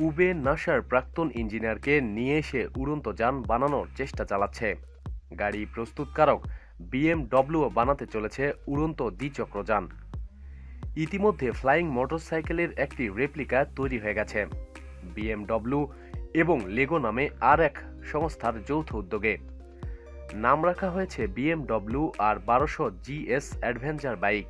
উবে নাসার প্রাক্তন ইঞ্জিনিয়ারকে নিয়ে এসে উড়ন্ত যান বানানোর চেষ্টা চালাচ্ছে। গাড়ি প্রস্তুতকারক বিএমডব্লিউ বানাতে চলেছে উড়ন্ত দ্বিচক্রযান ইতিমধ্যে ফ্লাইং মোটরসাইকেলের একটি রেপ্লিকা তৈরি হয়ে গেছে। বিএমডব্লিউ এবং লেগো নামে আর এক সংস্থার যৌথ উদ্যোগে। নাম রাখা হয়েছে বিএমডব্লিউ আর বারোশো জিএস অ্যাডভেঞ্চার বাইক।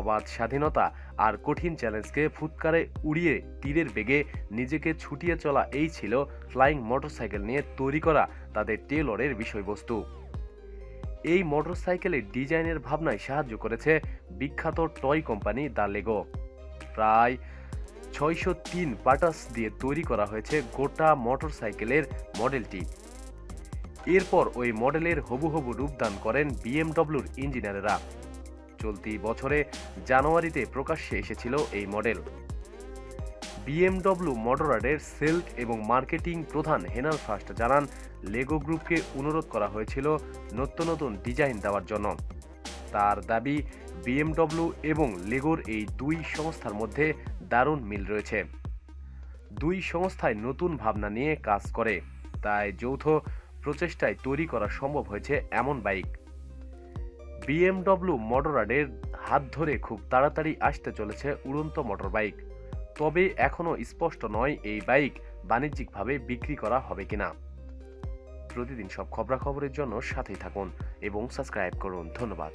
অবাধ স্বাধীনতা আর কঠিন চ্যালেঞ্জকে ফুৎকারে উড়িয়ে তীরের বেগে নিজেকে ছুটিয়ে চলা এই ছিল ফ্লাইং মোটরসাইকেল নিয়ে তৈরি করা তাদের টেলরের বিষয়বস্তু। এই মোটরসাইকেলের ডিজাইনের ভাবনায় সাহায্য করেছে বিখ্যাত টয় কোম্পানি দ্য লেগো। প্রায় ছয়শো তিন পাটাস দিয়ে তৈরি করা হয়েছে গোটা মোটরসাইকেলের মডেলটি। এরপর ওই মডেলের হবু হবু রূপদান করেন বিএমডব্লিউর ইঞ্জিনিয়ারেরা। চলতি বছরে জানুয়ারিতে প্রকাশ্যে এসেছিল এই মডেল। বিএমডব্লিউ মোটরাডের সেলস এবং মার্কেটিং প্রধান হেনাল ফার্স্ট জানান, লেগো গ্রুপকে অনুরোধ করা হয়েছিল নতুন নতুন ডিজাইন দেওয়ার জন্য। তার দাবি, বিএমডব্লিউ এবং লেগোর এই দুই সংস্থার মধ্যে দারুণ মিল রয়েছে। দুই সংস্থায় নতুন ভাবনা নিয়ে কাজ করে, তাই যৌথ প্রচেষ্টায় তৈরি করা সম্ভব হয়েছে এমন বাইক। বিএমডব্লিউ মডরাডের হাত ধরে খুব তাড়াতাড়ি আসতে চলেছে উড়ন্ত মোটর বাইক তবে এখনও স্পষ্ট নয় এই বাইক বাণিজ্যিকভাবে বিক্রি করা হবে কিনা। প্রতিদিন সব খবরাখবরের জন্য সাথেই থাকুন এবং সাবস্ক্রাইব করুন। ধন্যবাদ।